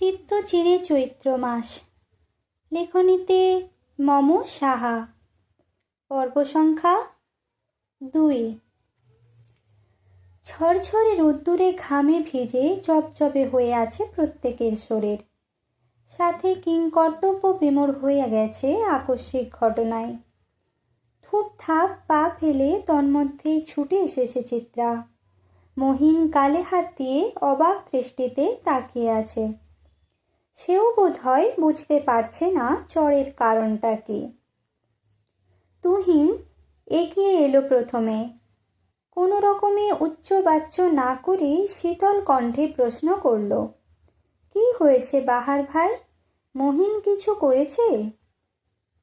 চিত্ত চিরে চৈত্র মাস। লেখনীতে মম সাহা। পর্ব সংখ্যা দুই। ঝরঝরে রোদ্দুরে ঘামে ভিজে চপচপে হয়ে আছে প্রত্যেকের শরীর। সাথে কিংকর্তব্য বিমূঢ় হয়ে গেছে আকস্মিক ঘটনায়। থুপ থাপ পা ফেলে তন্মধ্যেই ছুটে এসেছে চিত্রা। মহিন গালে হাত দিয়ে অবাক দৃষ্টিতে তাকিয়ে আছে। সেও বোধ হয় বুঝতে পারছে না চরের কারণটা কি। তুহিন এগিয়ে এলো প্রথমে। কোনো রকমে উচ্চ বাচ্চ না করে শীতল কণ্ঠে প্রশ্ন করল, কি হয়েছে বাহার ভাই? মহিন কিছু করেছে?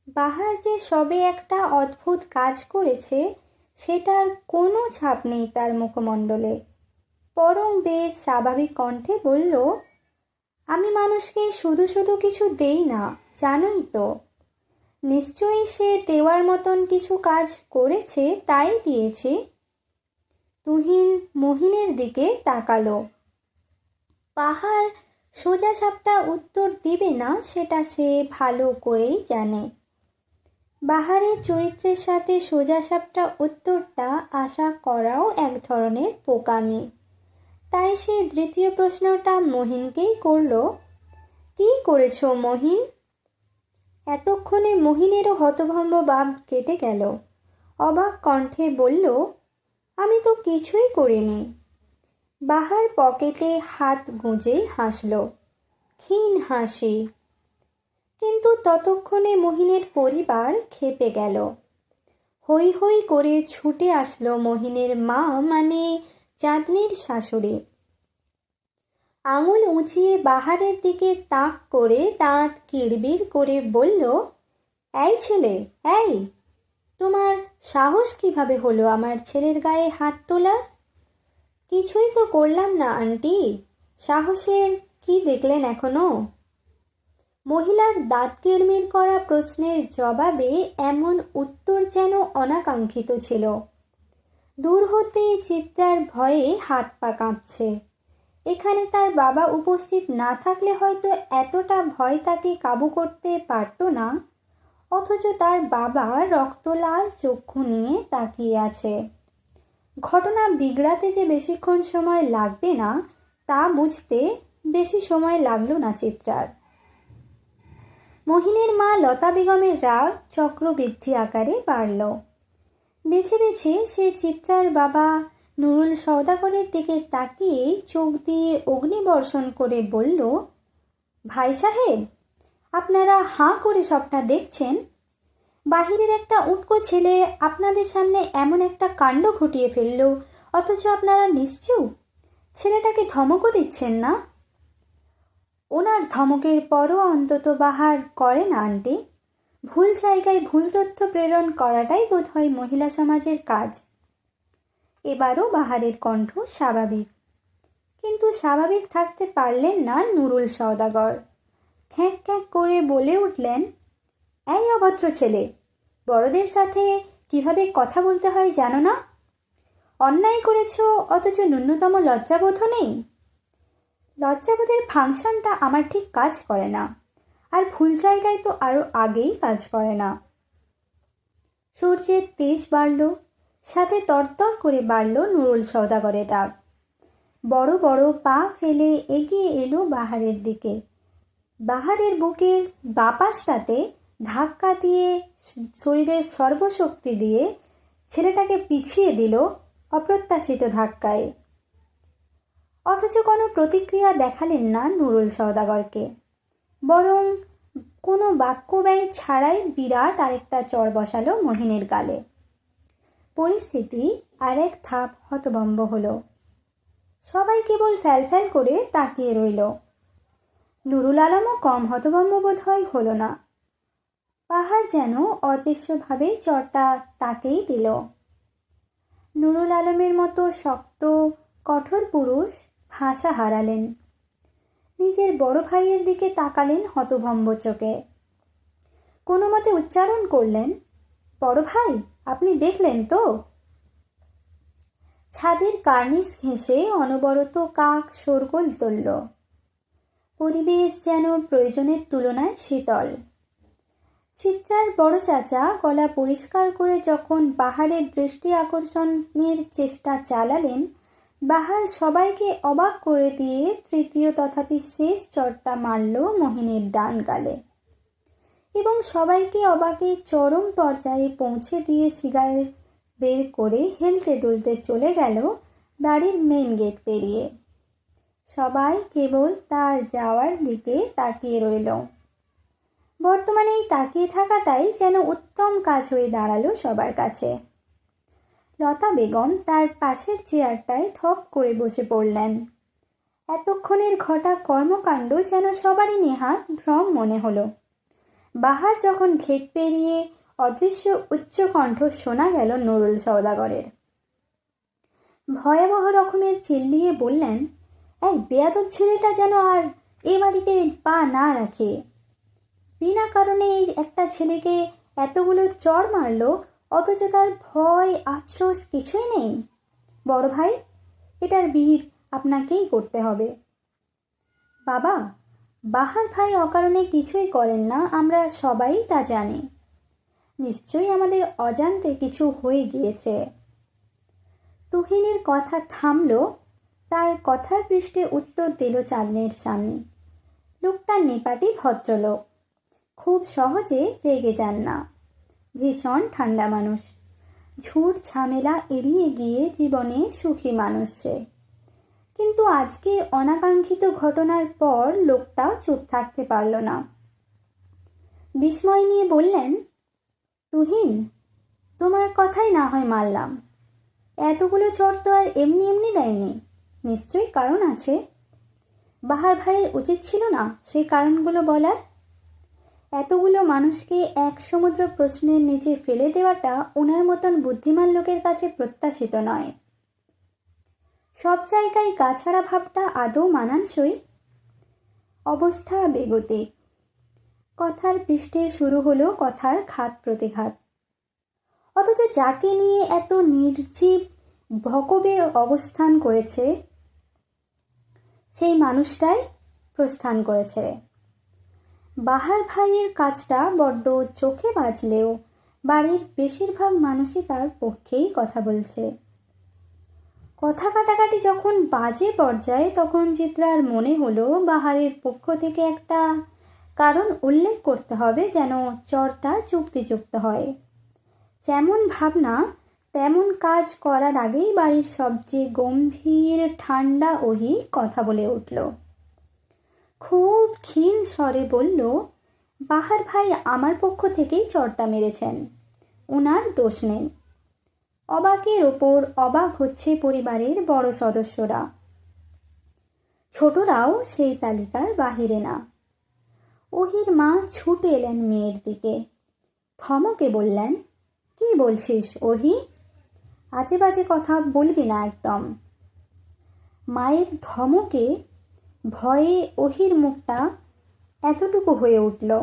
বাহার যে সবে একটা অদ্ভুত কাজ করেছে, সেটার কোনো ছাপ নেই তার মুখমণ্ডলে। পরম বেশ স্বাভাবিক কণ্ঠে বলল আমি মানুষকে শুধু শুধু কিছু দেই না, জানোই তো। নিশ্চয়ই সে দেওয়ার মতন কিছু কাজ করেছে, তাই দিয়েছে। তুহিন মহিনের দিকে তাকালো। পাহাড় সোজা সাপটা উত্তর দিবে না, সেটা সে ভালো করেই জানে। বাহারের চরিত্রের সাথে সোজা সাপটা উত্তরটা আশা করাও এক ধরনের পোকামি। তাই সে দ্বিতীয় প্রশ্নটা মহিনকেই করল। কি করেছ মহিন? এতক্ষণে মহিনেরও হতভম্ব ভাব কেটে গেল। অবাক কণ্ঠে বলল, আমি তো কিছুই করিনি। বাহার পকেটে হাত গুঁজে হাসল, ক্ষীণ হাসি। কিন্তু ততক্ষণে মহিনের পরিবার খেপে গেল। হই হই করে ছুটে আসলো মহিনের মা মানে চাঁদনির শাশুড়ি। আঙুল উঁচিয়ে বাহারের দিকে তাক করে দাঁত কিড়বিড় করে বলল, এই ছেলে, এই, তোমার সাহস কীভাবে হলো আমার ছেলের গায়ে হাত তোলা কিছুই তো করলাম না, আন্টি। সাহসের কি দেখলেন এখনও? মহিলার দাঁত কিড়মির করা প্রশ্নের জবাবে এমন উত্তর যেন অনাকাঙ্ক্ষিত ছিল। দূর হতে চিত্রার ভয়ে হাত পা কাঁপছে। এখানে তার বাবা উপস্থিত না থাকলে হয়তো এতটা ভয় তাকে কাবু করতে পারত না, অথচ তার বাবা রক্তলাল চক্ষু নিয়ে তাকিয়ে আছে। ঘটনা বিগড়াতে যে বেশিক্ষণ সময় লাগবে না, তা বুঝতে বেশি সময় লাগল না চিত্রার। মহিনের মা লতা বেগমের রাগ চক্রবৃদ্ধি আকারে বাড়ল। বেছে বেছে সে চিত্রার বাবা নুরুল সওদাগরের দিকে তাকিয়ে চোখ দিয়ে অগ্নিবর্ষণ করে বলল, ভাই সাহেব, আপনারা হাঁ করে সবটা দেখছেন। বাহিরের একটা উটকো ছেলে আপনাদের সামনে এমন একটা কাণ্ড ঘটিয়ে ফেলল, অথচ আপনারা নিশ্চুপ। ছেলেটাকে ধমকও দিচ্ছেন না? ওনার ধমকের পরও অন্তত বাহার করে না, আন্টি। ভুল জায়গায় ভুল তথ্য প্রেরণ করাটাই বোধ হয় মহিলা সমাজের কাজ। এবারও বাহারের কণ্ঠ স্বাভাবিক। কিন্তু স্বাভাবিক থাকতে পারলেন না নুরুল সওদাগর। খ্যাঁক খ্যাঁক করে বলে উঠলেন, এই অভদ্র ছেলে, বড়দের সাথে কীভাবে কথা বলতে হয় জানো না? অন্যায় করেছ, অথচ ন্যূনতম লজ্জাবোধও নেই। লজ্জাবোধের ফাংশনটা আমার ঠিক কাজ করে না। আর ভুল জায়গায় তো আরও আগেই কাজ করে না। সূর্যের তেজ বাড়ল, সাথে তরতর করে বাড়ল নুরুল সৌদাগরের ডাক। বড় বড় পা ফেলে এগিয়ে এলো বাহারের দিকে। বাহারের বুকের বাপাসটাতে ধাক্কা দিয়ে শরীরের সর্বশক্তি দিয়ে ছেলেটাকে পিছিয়ে দিল অপ্রত্যাশিত ধাক্কায়। অথচ কোনো প্রতিক্রিয়া দেখালেন না নুরুল সওদাগরকে। বরং কোনো বাক্য ব্যয় ছাড়াই বিরাট আরেকটা চর বসালো মহিনের গালে। পরিস্থিতি আরেক ধাপ হতবম্ব হলো। সবাই কেবল ফ্যাল করে তাকিয়ে রইল। নুরুল আলমও কম হতবম্ব বোধ হয় হলো না। পাহাড় যেন অদৃশ্যভাবে চরটা তাকেই দিল। নুরুল আলমের মতো শক্ত, কঠোর পুরুষ ভাষা হারালেন। নিজের বড় ভাইয়ের দিকে তাকালেন হতভম্ব চোখে। কোনো মতে উচ্চারণ করলেন, বড় ভাই, আপনি দেখলেন তো? ছাদের কার্নিস ঘেঁষে অনবরত কাক শোরগোল তুলল। পরিবেশ যেন প্রয়োজনের তুলনায় শীতল। চিত্রার বড় চাচা গলা পরিষ্কার করে যখন পাহাড়ের দৃষ্টি আকর্ষণের চেষ্টা চালালেন বাহার সবাইকে অবাক করে দিয়ে তৃতীয় তথাপি শেষ চটটা মারল মোহিনীর ডান গালে। এবং সবাইকে অবাকে চরম পর্যায়ে পৌঁছে দিয়ে সিগারেট বের করে হেলতে দুলতে চলে গেল বাড়ির মেন গেট পেরিয়ে। সবাই কেবল তার যাওয়ার দিকে তাকিয়ে রইল। বর্তমানে এই তাকিয়ে থাকাটাই যেন উত্তম কাজ হয়ে দাঁড়াল সবার কাছে। লতা বেগম তার পাশের চেয়ারটায় থপ করে বসে পড়লেন। এতক্ষণের ঘটা কর্মকাণ্ড যেন সবারই নেহাত ভ্রম মনে হলো। বাহার যখন ঘেট পেরিয়ে অদৃশ্য উচ্চকণ্ঠ শোনা গেল নুরুল সওদাগরের। ভয়াবহ রকমের চিল্লিয়ে বললেন এক বেয়াদব ছেলেটা যেন আর এ বাড়িতে পা না রাখে। বিনা কারণে এই একটা ছেলেকে এতগুলো চর মারলো অথচ তার ভয়, আফসোস কিছুই নেই। বড় ভাই, এটার বিহিত আপনাকেই করতে হবে। বাবা, বাহার ভাই অকারণে কিছুই করেন না, আমরা সবাই তা জানি। নিশ্চয়ই আমাদের অজান্তে কিছু হয়ে গিয়েছে। তুহিনের কথা থামল, তার কথার পৃষ্ঠে উত্তর দিল চাঁদনের স্বামী। লোকটা নেপাটি ভদ্রলোক। খুব সহজে রেগে যান না। ভীষণ ঠান্ডা মানুষ। ঝুট ঝামেলা এড়িয়ে গিয়ে জীবনে সুখী মানুষ সে। কিন্তু আজকে অনাকাঙ্ক্ষিত ঘটনার পর লোকটা চুপ থাকতে পারল না। বিস্ময় নিয়ে বললেন, তুহিন, তোমার কথাই না হয় মারলাম এতগুলো চর তো আর এমনি এমনি দেয়নি। নিশ্চয়ই কারণ আছে। বাহার ভাইয়ের উচিত ছিল না সেই কারণগুলো বলার। এতগুলো মানুষকে এক সমুদ্র প্রশ্নের নিচে ফেলে দেওয়াটা ওনার মতন বুদ্ধিমান লোকের কাছে প্রত্যাশিত নয়। সব জায়গায় গাছাড়া ভাবটা আদৌ মানানসই? অবস্থা বেগতিক। কথার পৃষ্ঠে শুরু হলো কথার ঘাত প্রতিঘাত। অথচ যাকে নিয়ে এত নির্জীব ভকবে অবস্থান করেছে, সেই মানুষটাই প্রস্থান করেছে। বাহার ভাইয়ের কাজটা বড্ড চোখে বাজলেও বাড়ির বেশিরভাগ মানুষই তার পক্ষেই কথা বলছে। কথা কাটাকাটি যখন বাজে পর্যায়ে তখন চিত্রার মনে হলো বাহারের পক্ষ থেকে একটা কারণ উল্লেখ করতে হবে যেন চরটা চুক্তিযুক্ত হয়। যেমন ভাবনা, তেমন কাজ করার আগেই বাড়ির সবচেয়ে গম্ভীর, ঠান্ডা ওহি কথা বলে উঠল। খুব ক্ষীণ স্বরে বলল, বাহার ভাই আমার পক্ষ থেকেই চরটা মেরেছেন। ওনার দোষ নেই। অবাকের ওপর অবাক হচ্ছে পরিবারের বড় সদস্যরা। ছোটরাও সেই তালিকার বাহিরে না। ওহির মা ছুটে এলেন মেয়ের দিকে। থমকে বললেন, কি বলছিস ওহি? আজে বাজে কথা বলবি না একদম। মায়ের ধমকে ভয়ে ওহির মুখটা এতটুকু হয়ে উঠল।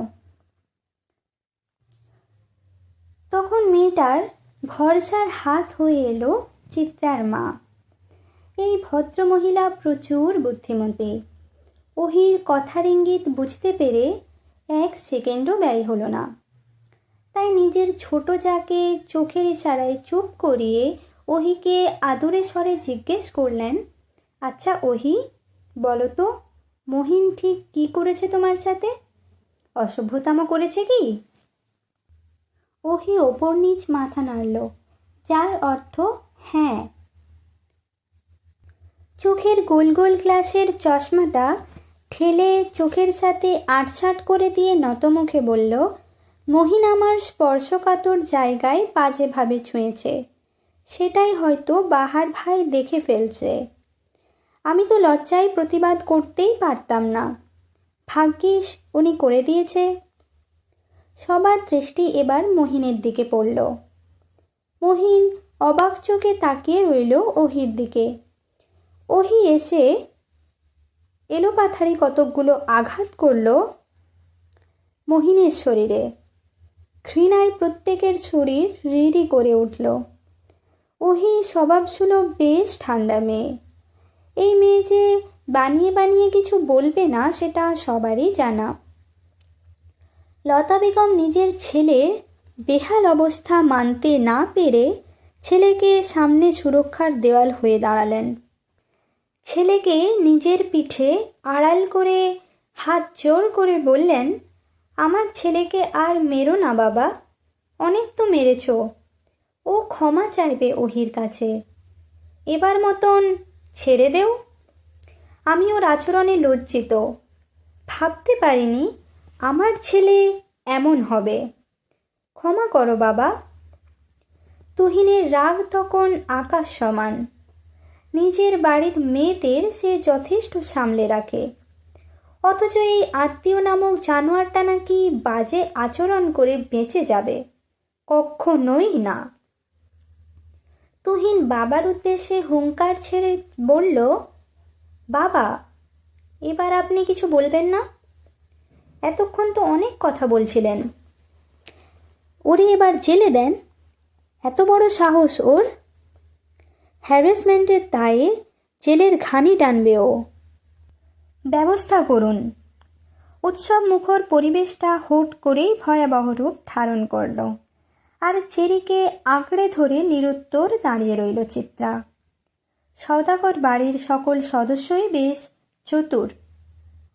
তখন মেয়েটার ভরসার হাত হয়ে এলো চিত্রার মা। এই ভদ্রমহিলা প্রচুর বুদ্ধিমতী। ওহির কথার ইঙ্গিত বুঝতে পেরে এক সেকেন্ডও ব্যয় হলো না। তাই নিজের ছোট যাকে চোখের ইশারায় চুপ করিয়ে ওহিকে আদরে স্বরে জিজ্ঞেস করলেন আচ্ছা ওহি বলো তো মহিন ঠিক কি করেছে তোমার সাথে? অসভ্যতাম করেছে কি? ওহি ওপর নিচ মাথা নাড়ল, যার অর্থ হ্যাঁ। চোখের গোল গোল গ্লাসের চশমাটা ঠেলে চোখের সাথে আটসাট করে দিয়ে নতমুখে বলল, মহিন আমার স্পর্শকাতর জায়গায় বাজেভাবে ছুঁয়েছে। সেটাই হয়তো বাহার ভাই দেখে ফেলছে। আমি তো লজ্জায় প্রতিবাদ করতেই পারতাম না। ভাগ্যিস উনি করে দিয়েছে। সবার দৃষ্টি এবার মহিনের দিকে পড়ল। মহিন অবাক চোখে তাকিয়ে রইল ওহির দিকে। ওহি এসে এলোপাথারি কতকগুলো আঘাত করল মহিনের শরীরে। ঘৃণায় প্রত্যেকের শরীর রিড়ি করে উঠল। ওহি স্বভাবসুলভ, বেশ ঠান্ডা মেয়ে। এই মেয়ে যে বানিয়ে বানিয়ে কিছু বলবে না, সেটা সবারই জানা। লতা বেগম নিজের ছেলে বেহাল অবস্থা মানতে না পেরে ছেলেকে সামনে সুরক্ষার দেওয়াল হয়ে দাঁড়ালেন। ছেলেকে নিজের পিঠে আড়াল করে হাত জোর করে বললেন, আমার ছেলেকে আর মেরো না বাবা, অনেক তো মেরেছ, ও ক্ষমা চাইবে ওহির কাছে। এবার মতন ছেড়ে দেও। আমি ওর আচরণে লজ্জিত। ভাবতে পারিনি আমার ছেলে এমন হবে। ক্ষমা করো বাবা। তুহিনের রাগ তখন আকাশ সমান। নিজের বাড়ির মেয়েদের সে যথেষ্ট সামলে রাখে। অথচ এই আত্মীয় নামক জানোয়ারটা নাকি বাজে আচরণ করে বেঁচে যাবে। কখনোই না। তুহিন বাবার উদ্দেশ্যে হুঙ্কার ছেড়ে বলল, বাবা, এবার আপনি কিছু বলবেন না? এতক্ষণ তো অনেক কথা বলছিলেন। ওরে এবার জেলে দেন, এত বড় সাহস ওর। হ্যারাসমেন্টের দায়ে জেলের ঘানি টানবে ও। ব্যবস্থা করুন। উৎসব মুখর পরিবেশটা হুট করেই ভয়াবহ রূপ ধারণ করল। আর চেরিকে আঁকড়ে ধরে নিরুত্তর দাঁড়িয়ে রইল চিত্রা। সওদাগর বাড়ির সকল সদস্যই বেশ চতুর।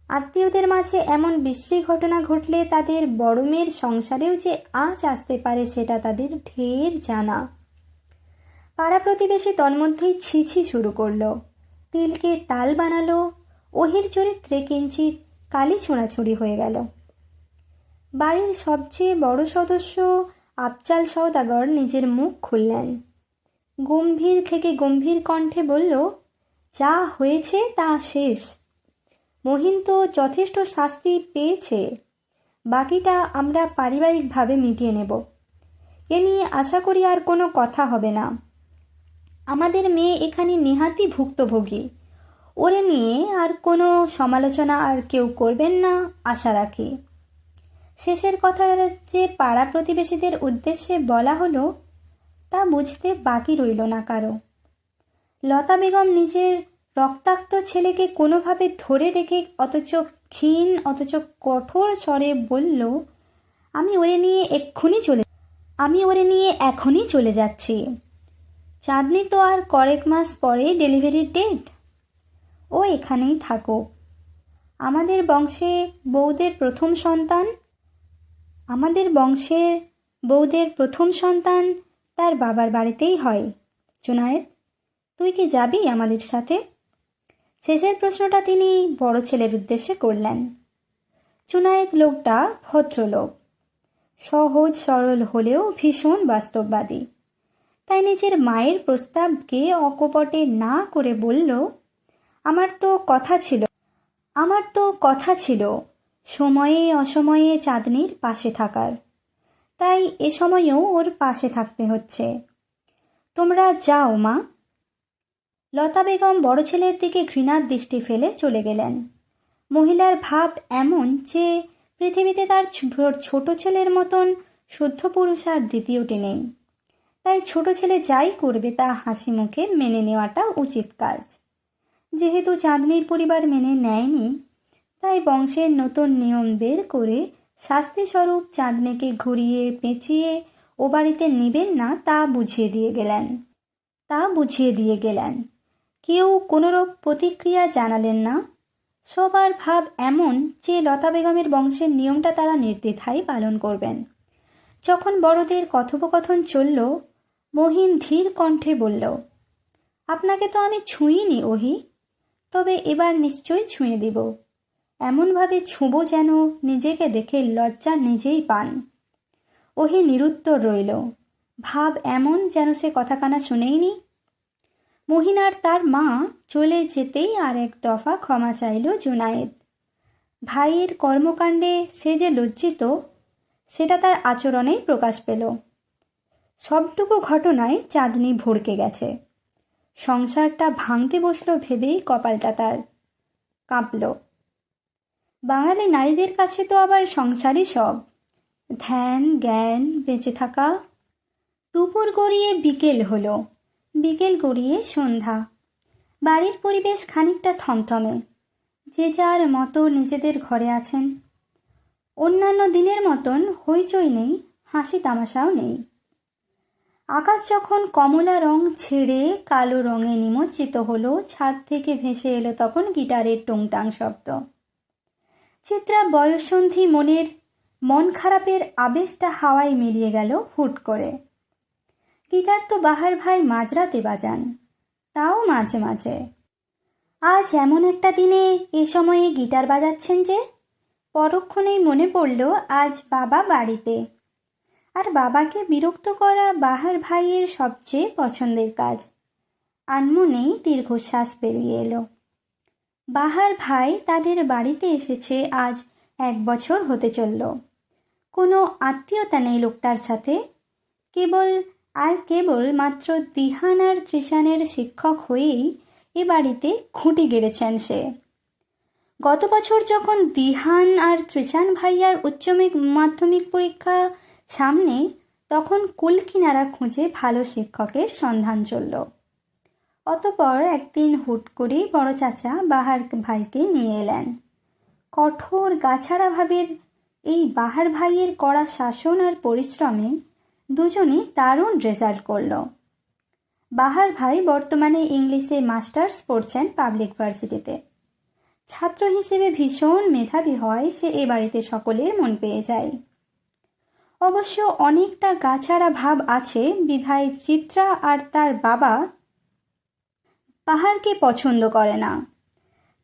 আত্মীয়দের মাঝে এমন বিশ্রী ঘটনা ঘটলে তাদের বড় মেয়ের সংসারেও যে আজ আসতে পারে সেটা তাদের ঢের জানা। পাড়া প্রতিবেশী তন্মধ্যেই ছিছি শুরু করল। তিলকে তাল বানালো, ওহির চরিত্রে কিঞ্চিত কালি ছোঁড়াছুড়ি হয়ে গেল। বাড়ির সবচেয়ে বড় সদস্য আফজাল সওদাগর নিজের মুখ খুললেন। গম্ভীর থেকে গম্ভীর কণ্ঠে বলল, যা হয়েছে তা শেষ। মহিন তো যথেষ্ট শাস্তি পেয়েছে। বাকিটা আমরা পারিবারিকভাবে মিটিয়ে নেব। এ নিয়ে আশা করি আর কোনো কথা হবে না। আমাদের মেয়ে এখানে নেহাতি ভুক্তভোগী। ওরে নিয়ে আর কোনো সমালোচনা আর কেউ করবেন না, আশা রাখি। শেষের কথা যে পাড়া প্রতিবেশীদের উদ্দেশ্যে বলা হলো, তা বুঝতে বাকি রইল না কারও। লতা বেগম নিজের রক্তাক্ত ছেলেকে কোনোভাবে ধরে রেখে অথচ ক্ষীণ, অথচ কঠোর স্বরে বলল, আমি ওরে নিয়ে এক্ষুনি চলে, আমি ওরে নিয়ে এখনই চলে যাচ্ছি। চাঁদনি তো আর কয়েক মাস পরেই ডেলিভারির ডেট। ও এখানেই থাকুক। আমাদের বংশে বৌদের প্রথম সন্তান আমাদের বংশের বৌদের প্রথম সন্তান তার বাবার বাড়িতেই হয়। জুনায়েদ, তুই কি যাবি আমাদের সাথে? শেষের প্রশ্নটা তিনি বড় ছেলের উদ্দেশ্যে করলেন। চুনায়েত লোকটা ভদ্রলোক, সহজ সরল হলেও ভীষণ বাস্তববাদী। তাই নিজের মায়ের প্রস্তাবকে অকপটে না করে বলল, আমার তো কথা ছিল, আমার তো কথা ছিল। সময়ে অসময়ে চাঁদনির পাশে থাকার। তাই এ সময়েও ওর পাশে থাকতে হচ্ছে। তোমরা যাও, মা। লতা বেগম বড় ছেলের দিকে ঘৃণার দৃষ্টি ফেলে চলে গেলেন। মহিলার ভাব এমন যে পৃথিবীতে তার ছোট ছেলের মতন শুদ্ধ পুরুষ আর দ্বিতীয়টি নেই। তাই ছোট ছেলে যাই করবে তা হাসি মুখে মেনে নেওয়াটা উচিত কাজ। যেহেতু চাঁদনির পরিবার মেনে নেয়নি তাই বংশের নতুন নিয়ম বের করে শাস্তিস্বরূপ চাঁদনিকে ঘুরিয়ে পেঁচিয়ে ও বাড়িতে নিবেন না তা বুঝিয়ে দিয়ে গেলেন। তা বুঝিয়ে দিয়ে গেলেন। কেউ কোনোরূপ প্রতিক্রিয়া জানালেন না। সবার ভাব এমন যে লতা বেগমের বংশের নিয়মটা তারা নির্দ্বিধায় পালন করবেন। যখন বড়দের কথোপকথন চলল, মহিন ধীর কণ্ঠে বলল, আপনাকে তো আমি ছুঁইনি, ওহি। তবে এবার নিশ্চয়ই ছুঁয়ে দিব। এমনভাবে ছুঁবো যেন নিজেকে দেখে লজ্জা নিজেই পান। ওহি নিরুত্তর রইল, ভাব এমন যেন সে কথা কথাখানা শুনেইনি। মহিনার তার মা চলে যেতেই আর এক দফা ক্ষমা চাইল জুনায়েদ। ভাইয়ের কর্মকাণ্ডে সে যে লজ্জিত, সেটা তার আচরণেই প্রকাশ পেল। সবটুকু ঘটনায় চাঁদনি ভড়কে গেছে। সংসারটা ভাঙতে বসল ভেবেই কপালটা তার কাঁপল। বাঙালি নারীদের কাছে তো আবার সংসারই সব। ধ্যান, জ্ঞান বেঁচে থাকা। দুপুর গড়িয়ে বিকেল হলো। বিকেল গড়িয়ে সন্ধ্যা। বাড়ির পরিবেশ খানিকটা থমথমে। যে যার মতো নিজেদের ঘরে আছেন। অন্যান্য দিনের মতন হইচই নেই, হাসি তামাশাও নেই। আকাশ যখন কমলা রং ছেড়ে কালো রঙে নিমজ্জিত হলো, ছাদ থেকে ভেসে এলো তখন গিটারের টুংটাং শব্দ। চিত্রা বয়ঃসন্ধি মনের মন খারাপের আবেশটা হাওয়ায় মিলিয়ে গেল হুট করে। গিটার তো বাহার ভাই মাঝরাতে বাজান, তাও মাঝে মাঝে। আজ এমন একটা দিনে এ সময়ে গিটার বাজাচ্ছেন যে, পরক্ষণেই মনে পড়ল আজ বাবা বাড়িতে। আর বাবাকে বিরক্ত করা বাহার ভাইয়ের সবচেয়ে পছন্দের কাজ। আনমনেই দীর্ঘশ্বাস বেরিয়ে এলো। বাহার ভাই তাদের বাড়িতে এসেছে আজ এক বছর হতে চলল। কোনো আত্মীয়তা নেই লোকটার সাথে। কেবল আর কেবল মাত্র দিহান আর ত্রিশানের শিক্ষক হয়েই এ বাড়িতে খুঁটি গেড়েছেন সে। গত বছর যখন দিহান আর ত্রিশান ভাইয়ার উচ্চ মাধ্যমিক পরীক্ষা সামনে, তখন কুলকিনারা খুঁজে ভালো শিক্ষকের সন্ধান চলল। অতপর একদিন হুট করে বড় চাচা বাহার ভাইকে নিয়ে এলেন। কঠোর গাছাড়া ভাবের এই বাহার ভাইয়ের কড়া শাসন আর পরিশ্রমে দুজনই দারুণ রেজাল্ট করল। বাহার ভাই বর্তমানে ইংলিশে মাস্টার্স পড়ছেন পাবলিক ভার্সিটিতে। ছাত্র হিসেবে ভীষণ মেধাবী হয় সে এ বাড়িতে সকলের মন পেয়ে যায়। অবশ্য অনেকটা গাছাড়া ভাব আছে বিধায় চিত্রা আর তার বাবা পাহাড়কে পছন্দ করে না।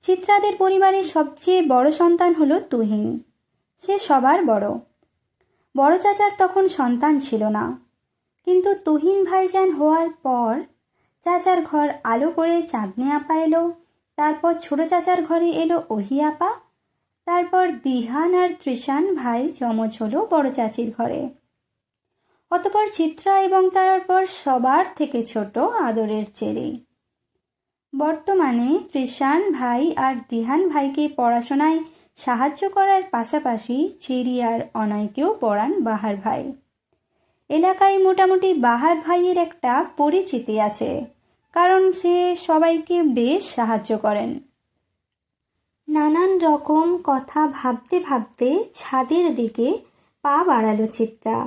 চিত্রাদের পরিবারের সবচেয়ে বড় সন্তান হলো তুহিন। সে সবার বড়। বড় চাচার তখন সন্তান ছিল না। কিন্তু তুহিন ভাইজান হওয়ার পর চাচার ঘর আলো করে চাঁদনি আপা এলো, তারপর ছোট চাচার ঘরে এলো ওহি আপা, তারপর দিহান আর ত্রিশান ভাই যমজ হলো বড় চাচির ঘরে। অতপর চিত্রা এবং তারপর সবার থেকে ছোট আদরের চেরি বর্তমানে ত্রিশান ভাই আর দিহান ভাইকে পড়াশোনায় সাহায্য করার পাশাপাশি চেরি আর অনয়কেও পড়ান বাহার ভাই। এলাকায় মোটামুটি বাহার ভাইয়ের একটা পরিচিতি আছে, কারণ সে সবাইকে বেশ সাহায্য করেন। নানান রকম কথা ভাবতে ভাবতে ছাদের দিকে পা বাড়ালো চিত্রা।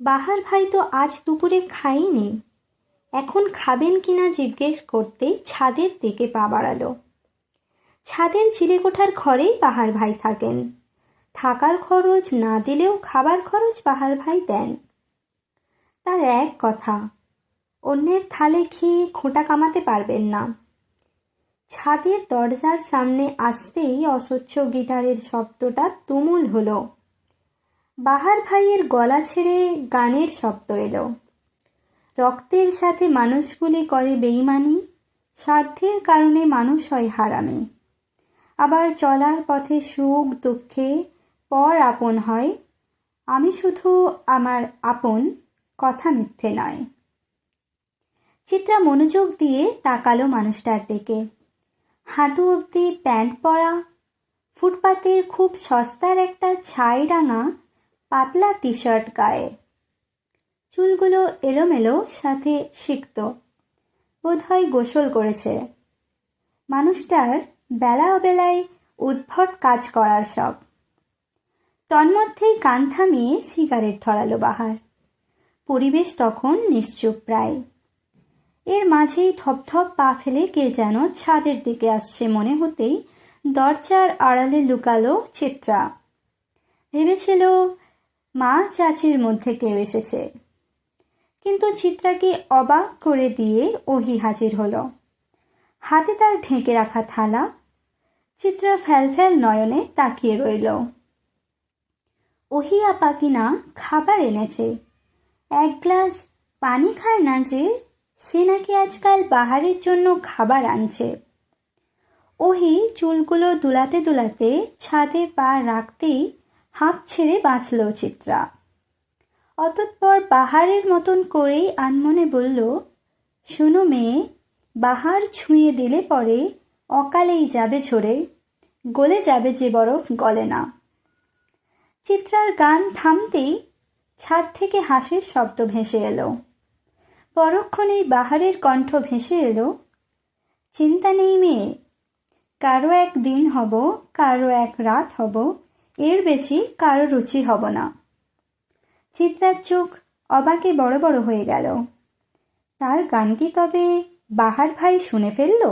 বাহার ভাই তো আজ দুপুরে খাইনি এখন খাবেন কিনা জিজ্ঞেস করতেই ছাদের দিকে পা বাড়ালো। ছাদের চিলেকোঠার ঘরেই বাহার ভাই থাকেন। থাকার খরচ না দিলেও খাবার খরচ বাহার ভাই দেন। তার এক কথা, অন্যের থালে খেয়ে খোঁটা কামাতে পারবেন না। ছাদের দরজার সামনে আসতেই অস্বচ্ছ গিটারের শব্দটা তুমুল হলো। বাহার ভাইয়ের গলা ছেড়ে গানের শব্দ এলো। রক্তের সাথে মানুষগুলি করে বেইমানি স্বার্থের কারণে মানুষ হয় হারামি। আবার চলার পথে সুখ, দুঃখে পর আপন হয়। আমি শুধু আমার আপন, কথা মিথ্যে নয়। চিত্রা মনোযোগ দিয়ে তাকালো মানুষটার দিকে। হাঁটু অবধি প্যান্ট পরা, ফুটপাতের খুব সস্তার একটা ছাই রাঙা পাতলা টি শার্ট গায়ে। চুলগুলো এলোমেলো, সাথে সিক্ত। বোধহয় গোসল করেছে। মানুষটার বেলা অবেলায় উদ্ভট কাজ করার সব। তন্মধ্যেই কান থামিয়ে সিগারেট ধরালো বাহার। পরিবেশ তখন নিশ্চুপ প্রায়। এর মাঝেই থপথপ পা ফেলে কে যেন ছাদের দিকে আসছে মনে হতেই দরজার আড়ালে লুকালো চিত্রা। ভেবেছিল, মা চাচির মধ্যে কেউ এসেছে। কিন্তু চিত্রাকে অবাক করে দিয়ে ওহি হাজির হলো। হাতে তার ঢেকে রাখা থালা। চিত্রা ফ্যালফ্যাল নয়নে তাকিয়ে রইল। ওহি আপা কিনা খাবার এনেছে? এক গ্লাস পানি খায় না যে, সে নাকি আজকাল বাহারের জন্য খাবার আনছে। ওহি চুলগুলো দুলাতে দুলাতে ছাদে পা রাখতেই হাঁপ ছেড়ে বাঁচল চিত্রা। অতঃপর বাহারের মতন করেই আনমনে বলল, শুনো মেয়ে, বাহার ছুঁয়ে দিলে পরে অকালেই যাবে ঝরে, গলে যাবে যে বরফ গলে না চিত্রার গান থামতেই ছাদ থেকে হাসির শব্দ ভেসে এলো। পরক্ষণেই বাহারের কণ্ঠ ভেসে এলো, চিন্তা নেই মেয়ে, কারও এক দিন হব, কারও এক রাত হব, এর বেশি কারও রুচি হব না। চিত্রার চোখ অবাকে বড় বড় হয়ে গেল। তার গান কি তবে বাহার ভাই শুনে ফেলল?